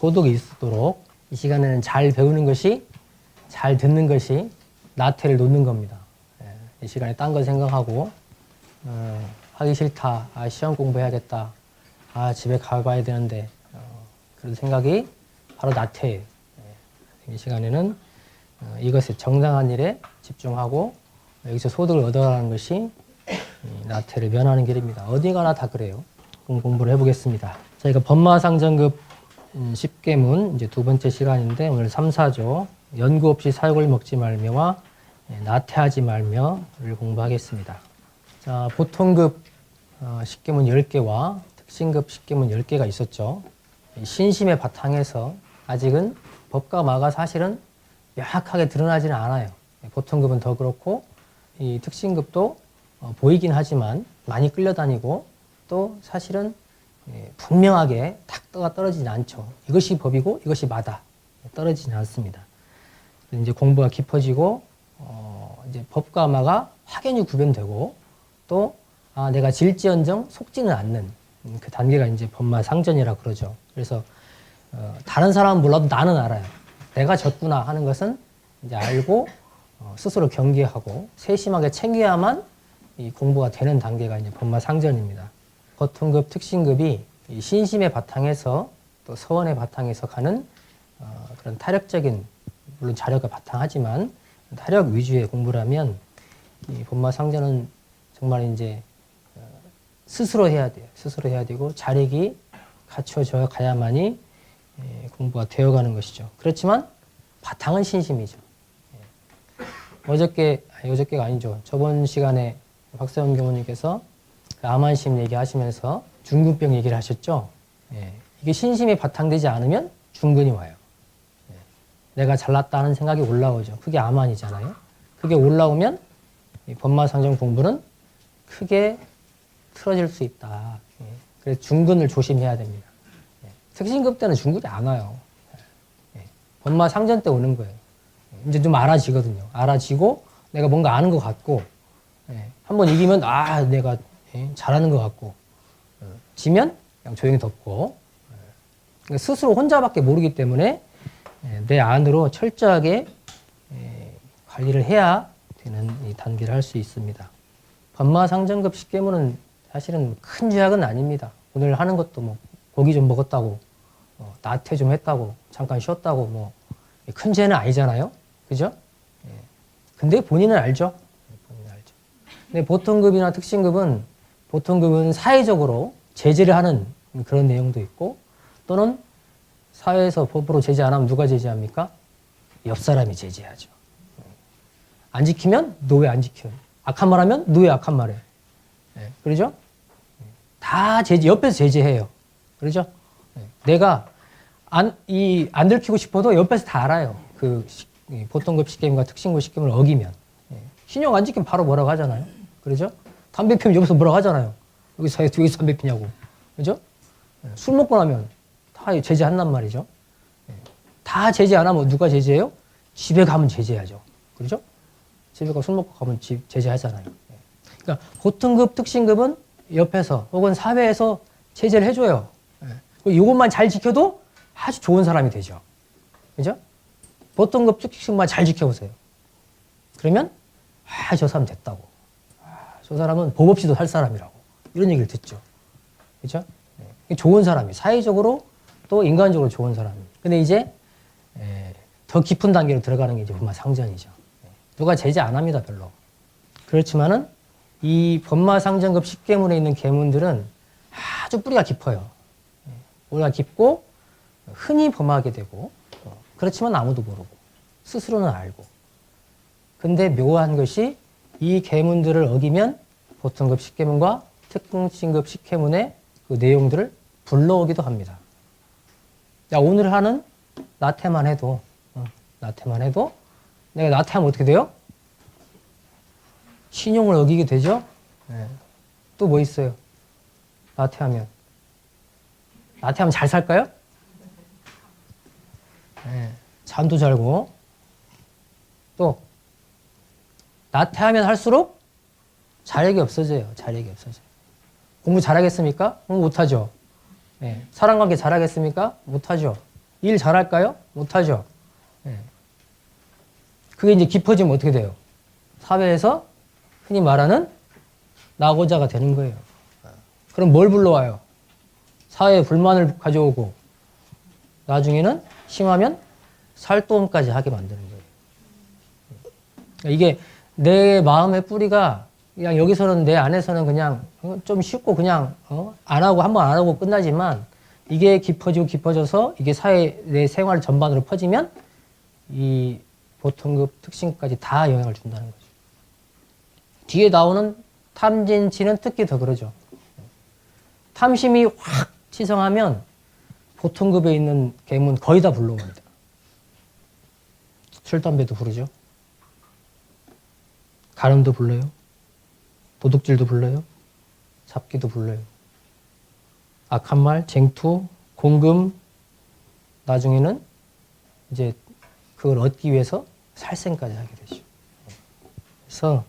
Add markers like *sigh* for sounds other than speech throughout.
소득이 있도록 이 시간에는 잘 배우는 것이 잘 듣는 것이 나태를 놓는 겁니다. 예, 이 시간에 딴 거 생각하고 어, 하기 싫다. 아, 시험 공부해야겠다. 아, 집에 가봐야 되는데 어, 그런 생각이 바로 나태예요. 예, 이 시간에는 어, 이것에 정당한 일에 집중하고 여기서 소득을 얻어가는 것이 이 나태를 면하는 길입니다. 어디 가나 다 그래요. 공- 공부를 해보겠습니다. 저희가 법마상정급 음, 10개문 이제 두 번째 시간인데 오늘 3, 4조 연구 없이 사육을 먹지 말며와 예, 나태하지 말며를 공부하겠습니다. 자, 보통급 어, 10개문 10개와 특징급 10개문 10개가 있었죠. 이 신심의 바탕에서 아직은 법과 마가 사실은 명확하게 드러나지는 않아요. 예, 보통급은 더 그렇고 이 특징급도 어, 보이긴 하지만 많이 끌려다니고 또 사실은 예, 분명하게 탁 떠가 떨어지진 않죠. 이것이 법이고 이것이 마다 떨어지진 않습니다. 이제 공부가 깊어지고 어, 이제 법과 마가 확연히 구별되고 또 아, 내가 질지언정 속지는 않는 음, 그 단계가 이제 법마 상전이라 그러죠. 그래서 어, 다른 사람은 몰라도 나는 알아요. 내가 졌구나 하는 것은 이제 알고 어, 스스로 경계하고 세심하게 챙겨야만 이 공부가 되는 단계가 이제 법마 상전입니다. 보통급, 특신급이 이 신심의 바탕에서 또 서원의 바탕에서 가는 어, 그런 타력적인 물론 자력가 바탕하지만 타력 위주의 공부라면 이 본마 상전은 정말 이제 어, 스스로 해야 돼요. 스스로 해야 되고 자력이 갖춰져 가야만이 예, 공부가 되어가는 것이죠. 그렇지만 바탕은 신심이죠. 예. 어저께 아니, 어저께가 아니죠. 저번 시간에 박세원 교수님께서 그 암환심 얘기하시면서 중근병 얘기를 하셨죠. 예. 이게 신심이 바탕되지 않으면 중근이 와요. 예. 내가 잘났다는 생각이 올라오죠. 그게 암환이잖아요. 그게 올라오면 이 법마상정 공부는 크게 틀어질 수 있다. 예. 그래서 중근을 조심해야 됩니다. 예. 특신급 때는 중근이 안 와요. 예. 법마 상전 때 오는 거예요. 이제 좀 알아지거든요. 알아지고 내가 뭔가 아는 것 같고 예. 한번 이기면 아 내가 예, 잘하는 것 같고 어, 지면 그냥 조용히 덮고 예. 그러니까 스스로 혼자밖에 모르기 때문에 예, 내 안으로 철저하게 예, 관리를 해야 되는 이 단계를 할 수 있습니다. 법마상정급 십계문은 사실은 큰 죄악은 아닙니다. 오늘 하는 것도 뭐 고기 좀 먹었다고 어, 나태 좀 했다고 잠깐 쉬었다고 뭐 큰 죄는 아니잖아요. 그죠? 예. 근데 본인은 알죠. 본인은 알죠. 근데 보통급이나 특신급은 보통급은 사회적으로 제재를 하는 그런 내용도 있고 또는 사회에서 법으로 제재 안 하면 누가 제재합니까? 옆 사람이 제재하죠. 안 지키면 너왜안 지켜? 악한 말 하면 너왜 악한 말 해? 예, 그러죠? 다 제재, 옆에서 제재해요. 그러죠? 예, 내가 안, 이, 안 들키고 싶어도 옆에서 다 알아요. 그, 보통급 시스템과 특신급 시스템을 어기면. 예. 신용 안 지키면 바로 뭐라고 하잖아요. 그러죠? 담배 피우면 옆에서 뭐라고 하잖아요. 여기 사회 여기서 담배 피냐고. 그죠? 예. 술 먹고 나면 다 제재한단 말이죠. 예. 다 제재 안 하면 누가 제재해요? 집에 가면 제재하죠. 그러죠? 집에 가술 먹고 가면 집 제재하잖아요. 예. 그러니까 보통급, 특신급은 옆에서 혹은 사회에서 제재를 해줘요. 예. 이것만 잘 지켜도 아주 좋은 사람이 되죠. 그죠? 보통급, 특신급만 잘 지켜보세요. 그러면 아, 저 사람 됐다고. 아, 저 사람은 법 없이도 살 사람이라고. 이런 얘기를 듣죠. 네. 좋은 사람이 사회적으로 또 인간적으로 좋은 사람이. 근데 이제 에, 더 깊은 단계로 들어가는 게 이제 법마 상전이죠. 네. 누가 제재 안 합니다, 별로. 그렇지만은 이 법마 상전급 10계문에 있는 계문들은 아주 뿌리가 깊어요. 네. 뿌리가 깊고 흔히 범하게 되고 어, 그렇지만 아무도 모르고 스스로는 알고 근데 묘한 것이 이 계문들을 어기면 보통급 10계문과 특징급 10계문의 그 내용들을 불러오기도 합니다. 야, 오늘 하는 나태만 해도, 어, 나태만 해도 내가 나태하면 어떻게 돼요? 신용을 어기게 되죠? 또뭐 있어요? 나태하면. 나태하면 잘 살까요? 네, 잠도 잘고. 또, 나태하면 할수록 자력이 없어져요. 자력이 없어져요. 공부 잘하겠습니까? 공부 못하죠. 예, 사람관계 잘하겠습니까? 못하죠. 일 잘할까요? 못하죠. 예. 그게 이제 깊어지면 어떻게 돼요? 사회에서 흔히 말하는 낙오자가 되는 거예요. 그럼 뭘 불러와요? 사회에 불만을 가져오고 나중에는 심하면 살도움까지 하게 만드는 거예요. 이게 내 마음의 뿌리가 그냥 여기서는 내 안에서는 그냥 좀 쉽고 그냥 어? 안 하고 한번 안 하고 끝나지만 이게 깊어지고 깊어져서 이게 사회 내 생활 전반으로 퍼지면 이 보통급 특징까지 다 영향을 준다는 거죠. 뒤에 나오는 탐진치는 특히 더 그러죠. 탐심이 확 치성하면 보통급에 있는 개문 거의 다 불러옵니다. 술, 담배도 부르죠. 가름도 불러요. 도둑질도 불러요. 잡기도 불러요. 악한 말, 쟁투, 공금, 나중에는 이제 그걸 얻기 위해서 살생까지 하게 되죠. 그래서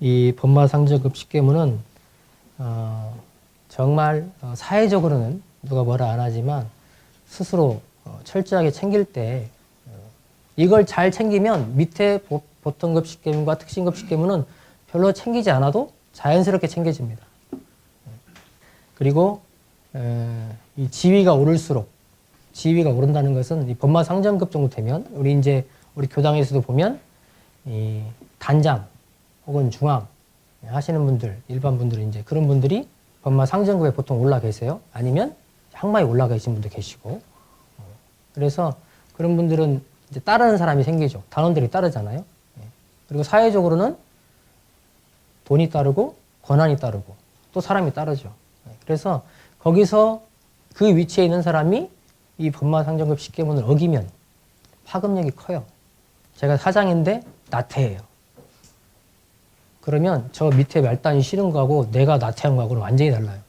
이 법마상정급 식계문은 어, 정말 어, 사회적으로는 누가 뭐라 안 하지만 스스로 어, 철저하게 챙길 때 어, 이걸 잘 챙기면 밑에 보, 보통급 식계문과 특신급 식계문은 별로 챙기지 않아도 자연스럽게 챙겨집니다. 그리고 에, 이 지위가 오를수록 지위가 오른다는 것은 이 법마 상정급 정도 되면 우리 이제 우리 교당에서도 보면 이 단장 혹은 중앙 하시는 분들 일반 분들 이제 그런 분들이 법마 상정급에 보통 올라 계세요. 아니면 항마에 올라 계신 분도 계시고 어, 그래서 그런 분들은 이제 따르는 사람이 생기죠. 단원들이 따르잖아요. 예. 그리고 사회적으로는 돈이 따르고 권한이 따르고 또 사람이 따르죠. 예. 그래서 거기서 그 위치에 있는 사람이 이 법마 상정급 식계문을 어기면 파급력이 커요. 제가 사장인데 나태해요. 그러면 저 밑에 말단이 싫은 거하고 내가 나태한 거하고는 완전히 달라요.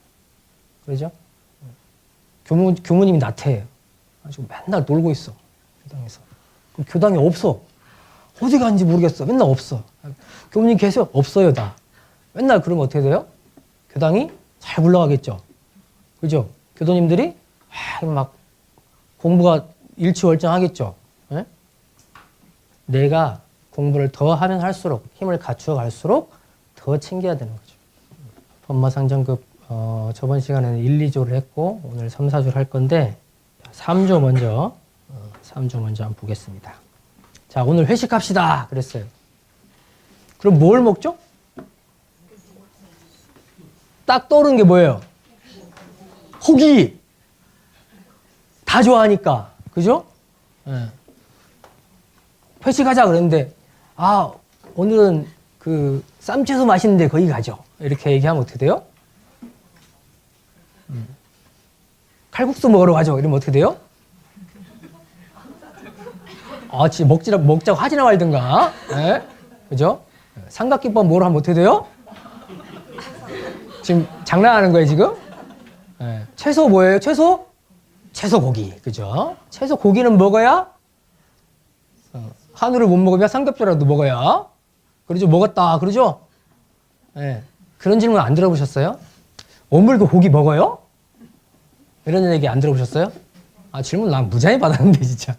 그러죠? 교무, 교무님이 나태해요. 아주 맨날 놀고 있어. 교당에서. 교당이 없어. 어디 간지 모르겠어. 맨날 없어. 교무님 계세요? 없어요, 나. 맨날 그러면 어떻게 돼요? 교당이 잘 굴러가겠죠. 그죠? 교도님들이 아, 막 공부가 일치월장하겠죠. 예? 내가 공부를 더 하면 할수록 힘을 갖추어 갈수록 더 챙겨야 되는 거죠. 법마상정급 어, 저번 시간에는 1, 2조를 했고 오늘 3, 4조를 할 건데 3조 먼저 어, 3조 먼저 한번 보겠습니다. 자 오늘 회식합시다 그랬어요. 그럼 뭘 먹죠? 딱 떠오르는 게 뭐예요? 호기. 다 좋아하니까. 그죠? 예. 회식하자 그랬는데, 아, 오늘은 그 쌈채소 맛있는데 거기 가죠. 이렇게 얘기하면 어떻게 돼요? 음. 칼국수 먹으러 가죠. 이러면 어떻게 돼요? 아, 진짜 먹지라, 먹자고 하지나 말든가. 예? 그죠? 삼각김밥 먹으러 하면 어떻게 돼요? 지금 장난하는 거예요, 지금? 예. 채소 뭐예요? 채소? 채소 고기. 그죠? 채소 고기는 먹어야 어, 한우를 못 먹으면 삼겹살이라도 먹어야. 그러죠? 먹었다. 그러죠? 예. 그런 질문 안 들어보셨어요? 오물도 고기 먹어요? 이런 얘기 안 들어보셨어요? 아, 질문 난 무지하게 받았는데, 진짜.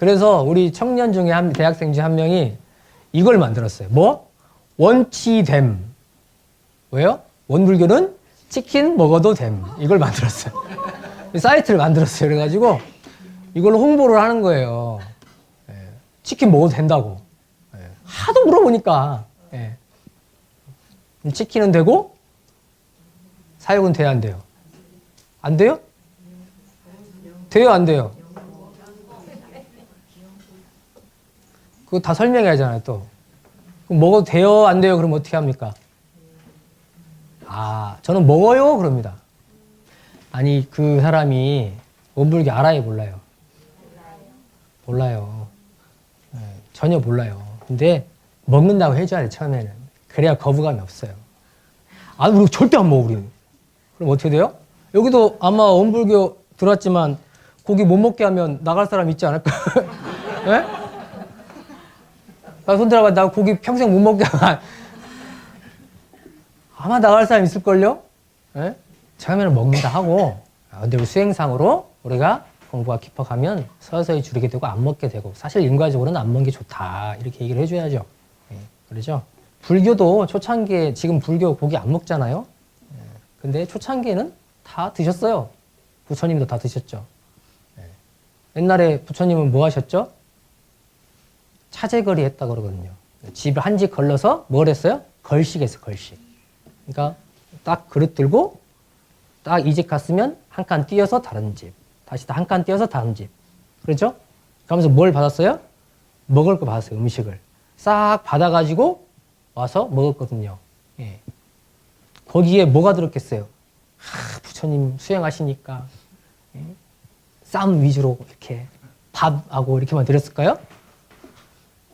예. 그래서 우리 청년 중에 한, 대학생 중에 한 명이 이걸 만들었어요. 뭐? 원치됨. 왜요? 원불교는 치킨 먹어도 됨. 이걸 만들었어요. 사이트를 만들었어요. 그래가지고 이걸로 홍보를 하는 거예요. 예. 치킨 먹어도 된다고. 예. 하도 물어보니까. 예. 치킨은 되고 사육은 돼야 안 돼요? 안 돼요? 돼요, 안 돼요? 그거 다 설명해야 하잖아요, 또. 먹어도 돼요, 안 돼요? 그럼 어떻게 합니까? 아, 저는 먹어요? 그럽니다. 아니, 그 사람이 원불교 알아요, 몰라요? 몰라요. 네, 전혀 몰라요. 근데 먹는다고 해줘야 돼, 처음에는. 그래야 거부감이 없어요. 아, 우리 절대 안 먹어, 우리는. 그럼 어떻게 돼요? 여기도 아마 원불교 들어왔지만 고기 못 먹게 하면 나갈 사람 있지 않을까? 예? *laughs* 나 손들어봐, 나 고기 평생 못 먹게 아마 나갈 사람 있을걸요? 예? 처음에는 먹는다 하고, 아, 근데 수행상으로 우리가 공부가 깊어가면 서서히 줄이게 되고 안 먹게 되고 사실 인과적으로는 안 먹는 게 좋다 이렇게 얘기를 해줘야죠. 예, 그러죠. 불교도 초창기에 지금 불교 고기 안 먹잖아요. 예, 근데 초창기에는 다 드셨어요. 부처님도 다 드셨죠. 예. 옛날에 부처님은 뭐 하셨죠? 차제거리 했다 그러거든요. 집을 한 집 걸러서 뭘 했어요? 걸식 했어, 걸식. 그러니까 딱 그릇 들고 딱 이 집 갔으면 한칸 띄어서 다른 집. 다시 한칸 띄어서 다른 집. 그렇죠? 그러면서 뭘 받았어요? 먹을 거 받았어요, 음식을. 싹 받아가지고 와서 먹었거든요. 예. 거기에 뭐가 들었겠어요? 하, 부처님 수행하시니까 예? 쌈 위주로 이렇게 밥하고 이렇게만 드렸을까요?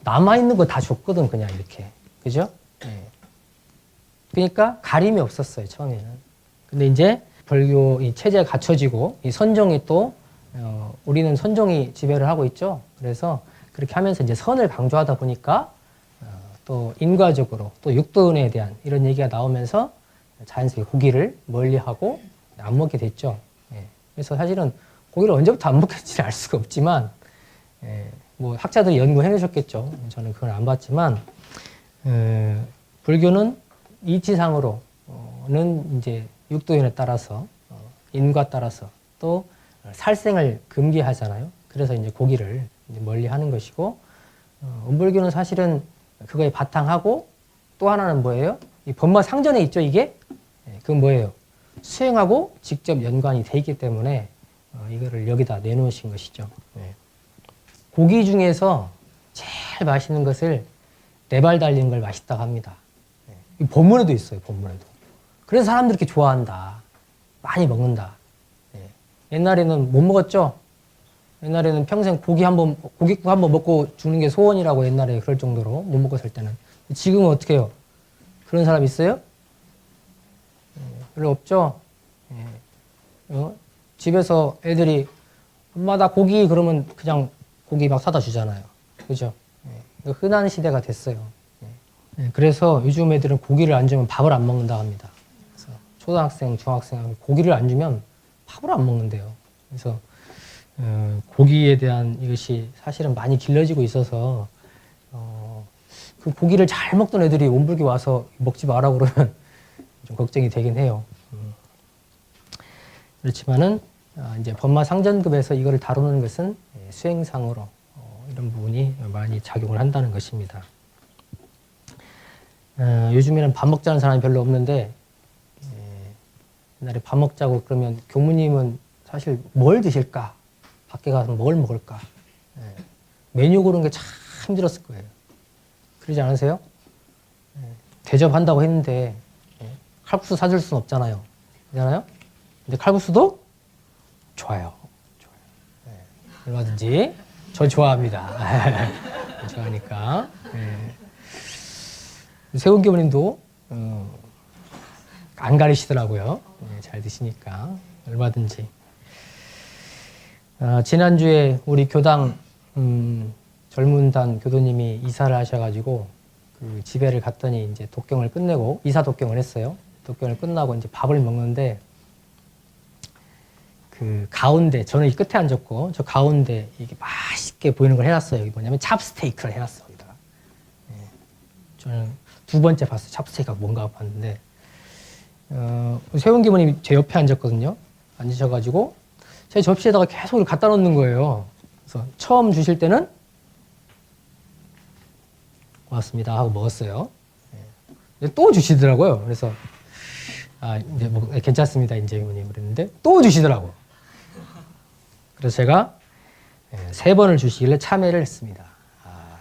남아있는 거 다 줬거든, 그냥 이렇게. 그죠? 예. 그러니까 가림이 없었어요, 처음에는. 근데 이제 불교 이 체제가 갖춰지고 이 선종이 또, 어, 우리는 선종이 지배를 하고 있죠. 그래서 그렇게 하면서 이제 선을 강조하다 보니까 어, 또 인과적으로 또 육도은에 대한 이런 얘기가 나오면서 자연스럽게 고기를 멀리 하고 안 먹게 됐죠. 예. 그래서 사실은 고기를 언제부터 안 먹겠지는 알 수가 없지만, 예, 뭐 학자들이 연구해 주셨겠죠. 저는 그걸 안 봤지만, 에, 불교는 이치상으로는 이제 육도인에 따라서 어, 인과 따라서 또 살생을 금기하잖아요. 그래서 이제 고기를 이제 멀리 하는 것이고, 어, 음불교는 사실은 그거에 바탕하고 또 하나는 뭐예요? 이 법마 상전에 있죠, 이게? 예, 그건 뭐예요? 수행하고 직접 연관이 돼 있기 때문에 어, 이거를 여기다 내놓으신 것이죠. 예. 고기 중에서 제일 맛있는 것을 네 발 달린 걸 맛있다고 합니다. 예. 이 본문에도 있어요, 본문에도. 그래서 사람들이 이렇게 좋아한다. 많이 먹는다. 예. 옛날에는 못 먹었죠? 옛날에는 평생 고기 한 번, 고깃국 한 번 먹고 죽는 게 소원이라고 옛날에 그럴 정도로 못 먹고 살 때는. 지금은 어떻게 해요? 그런 사람 있어요? 예, 별로 없죠? 예. 어? 집에서 애들이 엄마 나 고기 그러면 그냥 고기 막 사다 주잖아요. 그죠? 예. 이거 흔한 시대가 됐어요. 예. 예, 그래서 요즘 애들은 고기를 안 주면 밥을 안 먹는다 합니다. 그래서 초등학생, 중학생 고기를 안 주면 밥을 안 먹는데요. 그래서 어, 고기에 대한 이것이 사실은 많이 길러지고 있어서 어, 그 고기를 잘 먹던 애들이 온불기 와서 먹지 마라 그러면 *laughs* 좀 걱정이 되긴 해요. 음. 그렇지만은 아, 이제 법마 상전급에서 이거를 다루는 것은 예, 수행상으로 어, 이런 부분이 많이 작용을 한다는 것입니다. 어, 요즘에는 밥 먹자는 사람이 별로 없는데 예, 옛날에 밥 먹자고 그러면 교무님은 사실 뭘 드실까? 밖에 가서 뭘 먹을까? 예, 메뉴 고르는 게 참 힘들었을 거예요. 그러지 않으세요? 예, 대접한다고 했는데 예, 칼국수 사줄 수는 없잖아요. 그렇잖아요? 근데 칼국수도 좋아요. 예, 얼마든지 저 좋아합니다. *laughs* 좋아하니까. 예. 세훈 교수님도 어, 안 가리시더라고요. 예, 잘 드시니까 얼마든지. 어, 지난주에 우리 교당 음, 젊은 단 교도님이 이사를 하셔가지고 그 집에를 갔더니 이제 독경을 끝내고 이사 독경을 했어요. 독경을 끝나고 이제 밥을 먹는데 그 가운데 저는 이 끝에 앉았고 저 가운데 이게 맛있게 보이는 걸 해놨어요. 여기 뭐냐면 찹스테이크를 해놨어 여기다가. 예. 저는 두 번째 봤어요. 찹스테이크가 뭔가 봤는데 어, 세훈 기모님이 제 옆에 앉았거든요. 앉으셔가지고 제 접시에다가 계속 갖다 놓는 거예요. 그래서 처음 주실 때는 고맙습니다 하고 먹었어요. 예. 또 주시더라고요. 그래서 아 이제 뭐 괜찮습니다 이제 이모님 그랬는데 또 주시더라고. 그래서 제가 예, 세 번을 주시길래 참여를 했습니다. 아,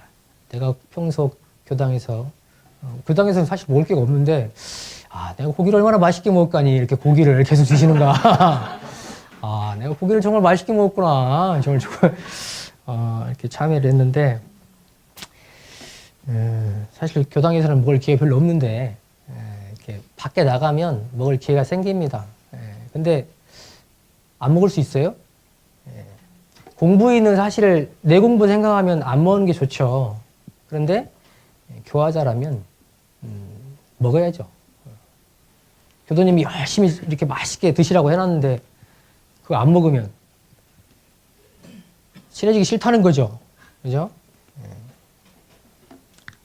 내가 평소 교당에서 어, 교당에서 사실 먹을 게 없는데 아 내가 고기를 얼마나 맛있게 먹을까니 이렇게 고기를 계속 주시는가. *laughs* 아 내가 고기를 정말 맛있게 먹었구나. 정말 정말 어, 이렇게 참여를 했는데 에, 사실 교당에서는 먹을 기회 별로 없는데 에, 이렇게 밖에 나가면 먹을 기회가 생깁니다. 에, 근데 안 먹을 수 있어요? 에, 공부인은 사실 내 공부 생각하면 안 먹는 게 좋죠. 그런데 에, 교화자라면 음, 먹어야죠. 교도님이 열심히 이렇게 맛있게 드시라고 해놨는데 그거 안 먹으면 친해지기 싫다는 거죠. 그죠? 예.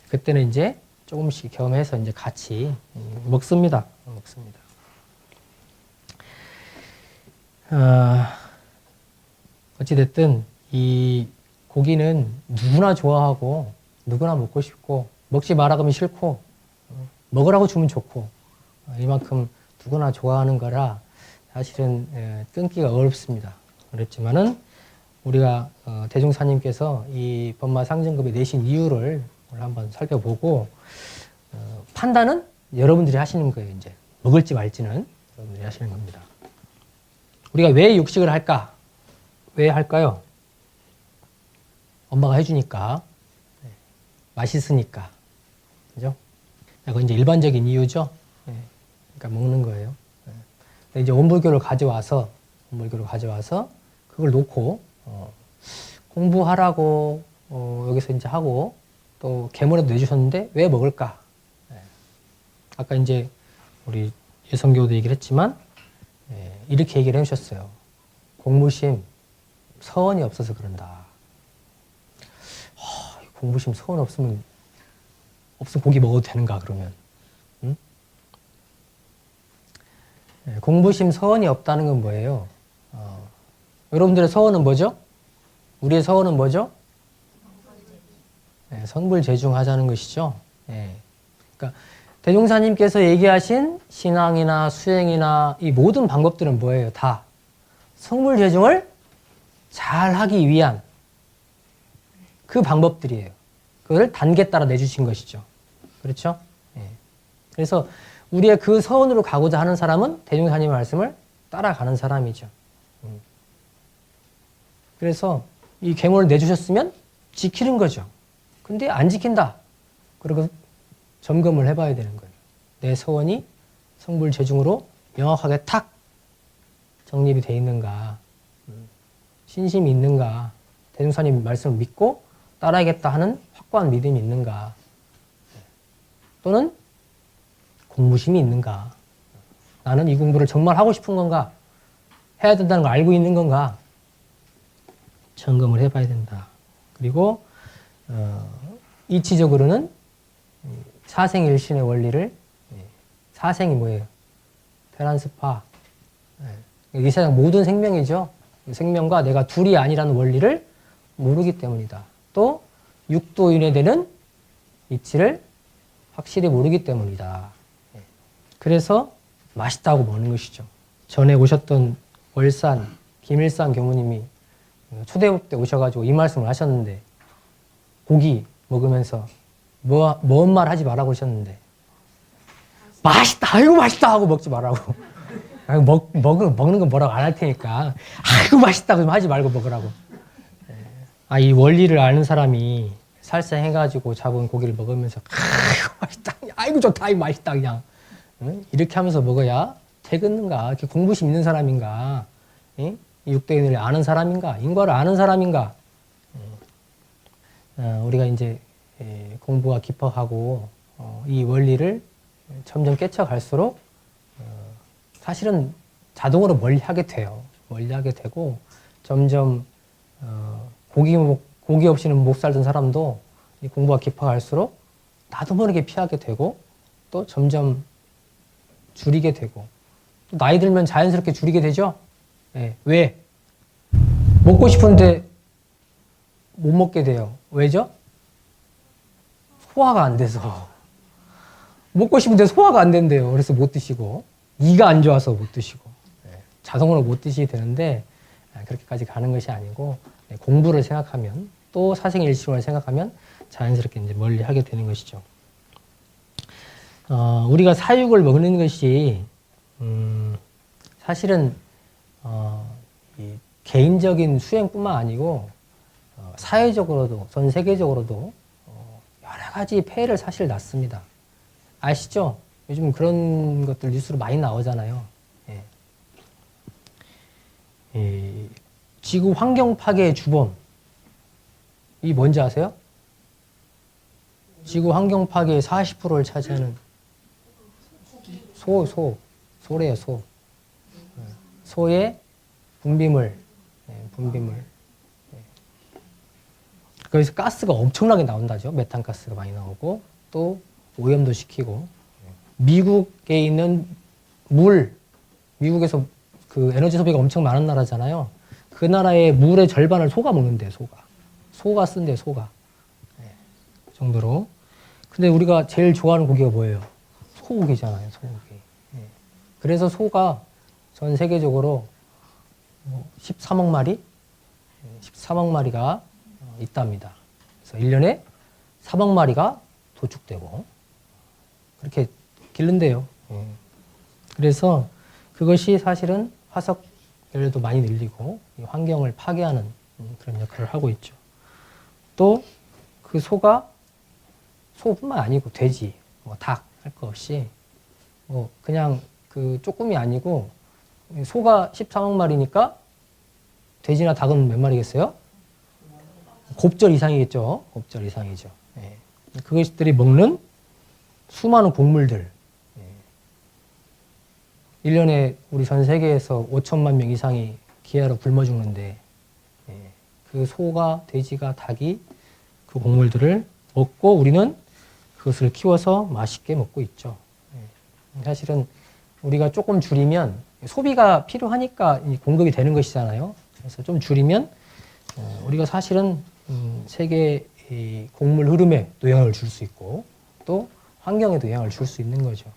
그때는 이제 조금씩 겸해서 이제 같이 음, 먹습니다. 먹습니다. 아, 어찌됐든 이 고기는 누구나 좋아하고 누구나 먹고 싶고 먹지 그러면 싫고 어, 먹으라고 주면 좋고 어, 이만큼 누구나 좋아하는 거라 사실은 예, 끊기가 어렵습니다. 어렵지만은 우리가 어, 대종사님께서 이 법마 상징급에 내신 이유를 오늘 한번 살펴보고 어, 판단은 여러분들이 하시는 거예요. 이제 먹을지 말지는 여러분들이 하시는 겁니다. 우리가 왜 육식을 할까? 왜 할까요? 엄마가 해주니까 네. 맛있으니까 그죠? 이건 이제 일반적인 이유죠. 네. 그러니까 먹는 거예요. 네. 이제 원불교를 가져와서 원불교를 가져와서 그걸 놓고 어, 공부하라고 어, 여기서 이제 하고 또 계문에도 내주셨는데 왜 먹을까? 네. 아까 이제 우리 예성교도 얘기를 했지만 예, 이렇게 얘기를 해주셨어요. 공무심 서원이 없어서 그런다. 하, 공무심 서원 없으면 없으면 고기 먹어도 되는가 그러면? 응? 예, 공부심 서원이 없다는 건 뭐예요? 어, 여러분들의 서원은 뭐죠? 우리의 서원은 뭐죠? 예, 성불 재중하자는 것이죠. 예. 그러니까 대종사님께서 얘기하신 신앙이나 수행이나 이 모든 방법들은 뭐예요? 다 성불 재중을 잘 하기 위한 그 방법들이에요. 그거를 단계 따라 내주신 것이죠. 그렇죠? 예. 그래서 우리의 그 서원으로 가고자 하는 사람은 대종사님의 말씀을 따라가는 사람이죠. 음. 그래서 이 계문을 내주셨으면 지키는 거죠. 근데 안 지킨다. 그리고 점검을 해봐야 되는 거예요. 내 서원이 성불 재중으로 명확하게 탁 정립이 돼 있는가, 음, 신심이 있는가, 대중사님 말씀을 믿고 따라야겠다 하는 확고한 믿음이 있는가, 또는 공부심이 있는가, 나는 이 공부를 정말 하고 싶은 건가, 해야 된다는 걸 알고 있는 건가, 점검을 해봐야 된다. 그리고 어, 이치적으로는 사생일신의 원리를 예, 사생이 뭐예요? 테란스파 예, 이 세상 모든 생명이죠. 생명과 내가 둘이 아니라는 원리를 모르기 때문이다. 또 육도인에 되는 이치를 확실히 모르기 때문이다. 예, 그래서 맛있다고 먹는 것이죠. 전에 오셨던 월산 김일산 교무님이 초대업 때 오셔가지고 이 말씀을 하셨는데 고기 먹으면서 뭐, 뭔 말 하지 말라고 하셨는데. 맛있다! 아이고, 맛있다! 하고 먹지 말라고. 아이고, 먹, 먹, 먹는 건 뭐라고 안 할 테니까. *laughs* 아이고, 맛있다! 좀 하지 말고 먹으라고. 예. 아, 이 원리를 아는 사람이 살생해가지고 잡은 고기를 먹으면서, *laughs* 아이고, 맛있다! 아이고, 좋다! 아이고, 맛있다! 그냥. 응? 이렇게 하면서 먹어야? 이렇게 공부심 있는 사람인가? 응? 육대인을 아는 사람인가? 인과를 아는 사람인가? 어, 우리가 이제 예, 공부가 깊어가고 어, 이 원리를 점점 깨쳐갈수록 어, 사실은 자동으로 멀리하게 돼요. 멀리하게 되고 점점 어, 고기 목, 고기 없이는 못 살던 사람도 이 공부가 깊어갈수록 나도 모르게 피하게 되고 또 점점 줄이게 되고 또 나이 들면 자연스럽게 줄이게 되죠. 예, 왜? 먹고 싶은데 못 먹게 돼요. 왜죠? 소화가 안 돼서. 먹고 싶은데 소화가 안 된대요. 그래서 못 드시고. 이가 안 좋아서 못 드시고. 네, 자동으로 못 드시게 되는데, 아, 그렇게까지 가는 것이 아니고, 네, 공부를 생각하면, 또 사생일심을 생각하면 자연스럽게 이제 멀리 하게 되는 것이죠. 어, 우리가 사육을 먹는 것이, 음, 사실은, 어, 개인적인 수행뿐만 아니고, 어, 사회적으로도, 전 세계적으로도 여러 가지 폐해를 사실 났습니다. 아시죠? 요즘 그런 것들 뉴스로 많이 나오잖아요. 예. 예. 지구 환경 파괴의 주범. 이 뭔지 아세요? 지구 환경 파괴의 40%를 차지하는 소, 소, 소래요, 소. 예. 소의 분비물, 예, 분비물. 예. 거기서 가스가 엄청나게 나온다죠. 메탄 가스가 많이 나오고 또 오염도 시키고 미국에 있는 물 미국에서 그 에너지 소비가 엄청 많은 나라잖아요. 그 나라의 물의 절반을 소가 먹는데 소가 소가 쓴대 소가 네, 그 정도로. 근데 우리가 제일 좋아하는 고기가 뭐예요? 소고기잖아요. 소고기. 예. 그래서 소가 전 세계적으로 뭐 13억 마리, 예, 13억 마리가 어, 있답니다. 그래서 1년에 3억 마리가 도축되고 그렇게 기른대요. 예. 그래서 그것이 사실은 화석 연료도 많이 늘리고 이 환경을 파괴하는 음, 그런 역할을 하고 있죠. 또 그 소가 소뿐만 아니고 돼지, 뭐 닭할거 없이 뭐 그냥 그 조금이 아니고 소가 13억 마리니까 돼지나 닭은 몇 마리겠어요? 곱절 이상이겠죠. 곱절 이상이죠. 예. 그것들이 먹는 수많은 곡물들. 예. 1년에 우리 전 세계에서 5천만 명 이상이 기아로 굶어 죽는데 예. 그 소가 돼지가 닭이 그 곡물들을 먹고 우리는 그것을 키워서 맛있게 먹고 있죠. 예. 사실은 우리가 조금 줄이면 소비가 필요하니까 이 공급이 되는 것이잖아요. 그래서 좀 줄이면 어, 우리가 사실은 음, 세계 이 곡물 흐름에도 영향을 줄 수 있고 또 환경에도 영향을 줄 수 있는 거죠.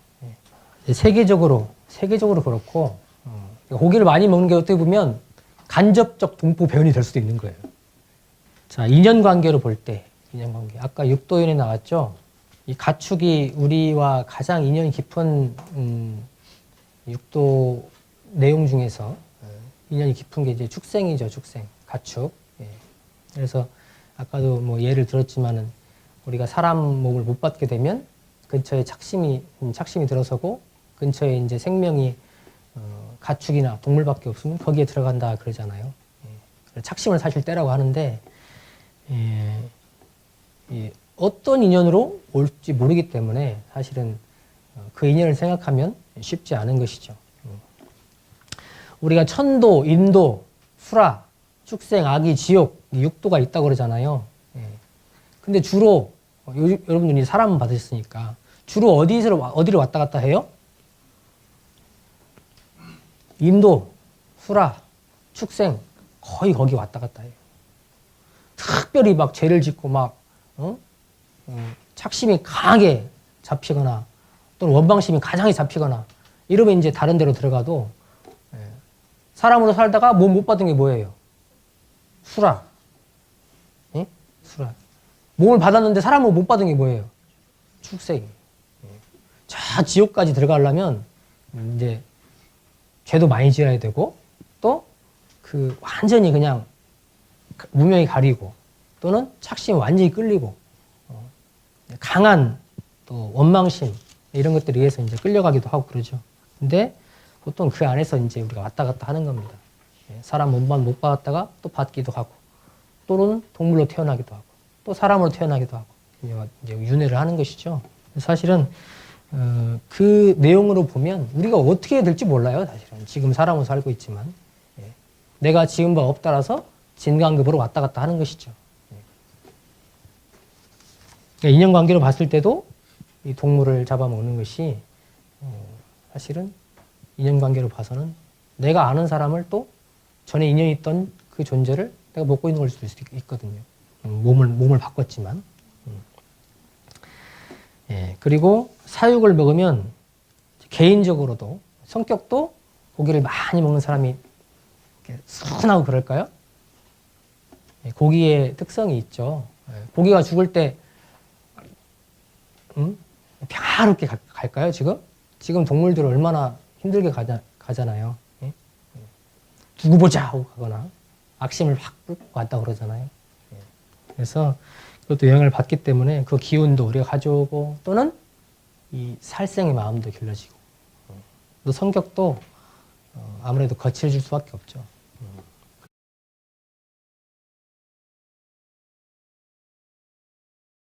예. 세계적으로 세계적으로 그렇고 어, 고기를 많이 먹는 게 어떻게 보면 간접적 동포 변이 될 수도 있는 거예요. 자, 인연 관계로 볼 때, 인연 관계. 아까 육도연에 나왔죠? 이 가축이 우리와 가장 인연이 깊은, 음, 육도 내용 중에서 인연이 깊은 게 이제 축생이죠, 축생. 가축. 예. 그래서 아까도 뭐 예를 들었지만은 우리가 사람 몸을 못 받게 되면 근처에 착심이, 음, 착심이 들어서고 근처에 이제 생명이 어, 가축이나 동물밖에 없으면 거기에 들어간다 그러잖아요. 예. 착심을 사실 때라고 하는데 예, 예, 어떤 인연으로 올지 모르기 때문에 사실은 어, 그 인연을 생각하면 쉽지 않은 것이죠. 음. 우리가 천도, 인도, 수라, 축생, 악이, 지옥, 이 육도가 있다고 그러잖아요. 예. 근데 주로 어, 요, 여러분들이 사람 받으셨으니까 주로 어디서 어디를 왔다 갔다 해요? 인도, 수라, 축생 거의 거기 왔다 갔다 해요. 특별히 막 죄를 짓고 막 어? 음, 착심이 강하게 잡히거나 또는 원방심이 가장히 잡히거나 이러면 이제 다른 데로 들어가도 예, 사람으로 살다가 몸못 받은 게 뭐예요? 수라. 예? 수라. 몸을 받았는데 사람으로 못 받은 게 뭐예요? 축생. 예. 자 지옥까지 들어가려면 이제 죄도 많이 지어야 되고 또 그 완전히 그냥 무명히 가리고 또는 착심이 완전히 끌리고 어, 강한 또 원망심 이런 것들에 의해서 이제 끌려가기도 하고 그러죠. 근데 보통 그 안에서 이제 우리가 왔다 갔다 하는 겁니다. 예, 사람 몸만 못 받았다가 또 받기도 하고 또는 동물로 태어나기도 하고 또 사람으로 태어나기도 하고 이제 윤회를 하는 것이죠. 사실은 어, 그 내용으로 보면 우리가 어떻게 될지 몰라요. 사실은 지금 사람으로 살고 있지만 예. 내가 지은 바 없다라서 진강급으로 왔다 갔다 하는 것이죠. 예. 인연 관계로 봤을 때도 이 동물을 잡아먹는 것이 어, 사실은 인연 관계로 봐서는 내가 아는 사람을 또 전에 인연이 있던 그 존재를 내가 먹고 있는 걸 수도 있 거든요. 음, 몸을 몸을 바꿨지만. 음. 예, 그리고 사육을 먹으면 개인적으로도 성격도 고기를 많이 먹는 사람이 순하고 그럴까요? 예, 고기의 특성이 있죠. 예, 고기가 죽을 때 음? 평화롭게 가, 갈까요? 지금? 지금 동물들 얼마나 힘들게 가자, 가잖아요. 예? 두고 보자 하고 가거나 악심을 확 갔다 그러잖아요. 예. 그래서 그것도 영향을 받기 때문에 그 기운도 우리가 가져오고 또는 이 살생의 마음도 길러지고 또 성격도 어, 아무래도 거칠질 수밖에 없죠.